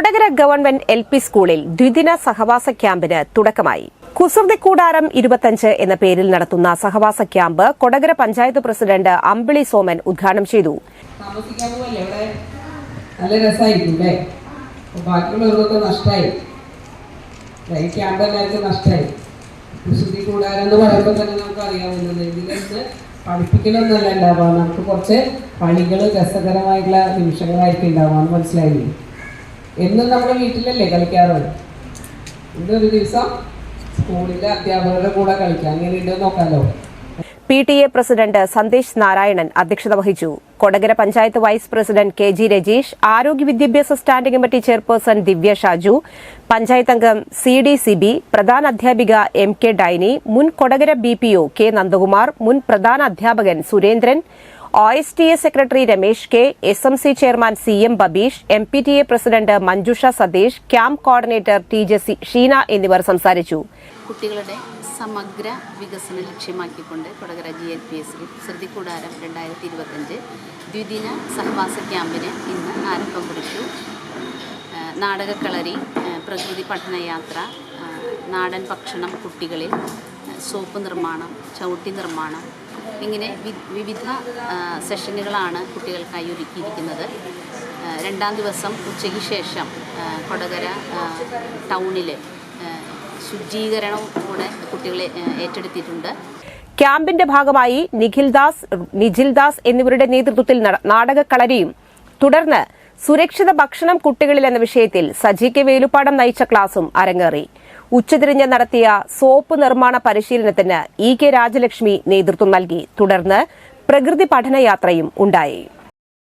Kodakara government L P സ്കൂളിൽ ദ്വിദിന സഹവാസ ക്യാമ്പിന് തുടക്കമായി. കുസൃതി കൂടാരം ഇരുപത്തഞ്ച് എന്ന പേരിൽ നടത്തുന്ന സഹവാസ ക്യാമ്പ് കൊടകര പഞ്ചായത്ത് പ്രസിഡന്റ് അമ്പിളി സോമൻ ഉദ്ഘാടനം ചെയ്തു. നല്ല രസമായിരിക്കും അല്ലേ അപ്പോൾ ബാക്കിയുള്ളവർക്കൊക്കെ നഷ്ടമായി ഈ ക്യാമ്പ് എല്ലാവർക്കും നഷ്ടമായി കുസൃതി കൂടാരം എന്ന് പറയുമ്പോൾ തന്നെ നമുക്ക് അറിയാവുന്നത് ഇതിലെന്ന് പഠിപ്പിക്കലൊന്നുമല്ല ഉണ്ടാവുക. നമുക്ക് കുറച്ച് പണികൾ രസകരമായിട്ടുള്ള നിമിഷങ്ങളായിരിക്കും ഉണ്ടാവുക എന്ന് മനസ്സിലായില്ലേ? എന്നും നമ്മുടെ വീട്ടിലല്ലേ കളിക്കാറ്? ഒരു ദിവസം സ്കൂളിലെ അധ്യാപകരുടെ കൂടെ കളിക്കാം. അങ്ങനെ ഉണ്ടോ നോക്കാമല്ലോ P T A president Sandesh Narayanan അധ്യക്ഷത വഹിച്ചു. Kodakara panchayat vice president K G Rajeesh ആരോഗ്യ വിദ്യാഭ്യാസ standing committee chairperson Divya Shaju panchayat അംഗം സി ഡി സിബി പ്രധാന അധ്യാപിക എം കെ ഡൈനി മുൻ Kodakara B P O K Nandakumar മുൻ പ്രധാന അധ്യാപകൻ Surendran O S T A secretary Ramesh K S M C chairman C M Babeesh M P T A president Manjusha Satheesh camp coordinator T J C Sheena എന്നിവർ സംസാരിച്ചു. കുട്ടികളുടെ സമഗ്ര വികസനം ലക്ഷ്യമാക്കിക്കൊണ്ട് Kodakara G L P എസിൽ ശ്രുതികൂടാരം രണ്ടായിരത്തി ഇരുപത്തഞ്ച് ദ്വിദിന സഹവാസ ക്യാമ്പിന് ഇന്ന് ആരംഭം കുറിച്ചു. നാടകക്കളരി പ്രകൃതി പഠനയാത്ര നാടൻ ഭക്ഷണം കുട്ടികളിൽ സോപ്പ് നിർമ്മാണം ചവിട്ടി നിർമ്മാണം ഇങ്ങനെ വിവിധ സെഷനുകളാണ് കുട്ടികൾക്കായി ഒരുക്കിയിരിക്കുന്നത്. രണ്ടാം ദിവസം ഉച്ചയ്ക്ക് ശേഷം കൊടകര ടൗണിൽ ശുചീകരണവും കൂടെ കുട്ടികളെ ഏറ്റെടുത്തിട്ടുണ്ട്. ക്യാമ്പിന്റെ ഭാഗമായി നിഖിൽ ദാസ് നിഖിൽ ദാസ് എന്നിവരുടെ നേതൃത്വത്തിൽ നാടക നാടകക്കളരിയും തുടർന്ന് സുരക്ഷിത ഭക്ഷണം കുട്ടികളിൽ എന്ന വിഷയത്തിൽ സജി കെ വേലുപ്പാടം നയിച്ച ക്ലാസും അരങ്ങേറി. ഉച്ചതിരിഞ്ഞ് നടത്തിയ സോപ്പ് നിർമ്മാണ പരിശീലനത്തിന് ഇ കെ രാജലക്ഷ്മി നേതൃത്വം നൽകി. തുടർന്ന് പ്രകൃതി പഠനയാത്രയും ഉണ്ടായി.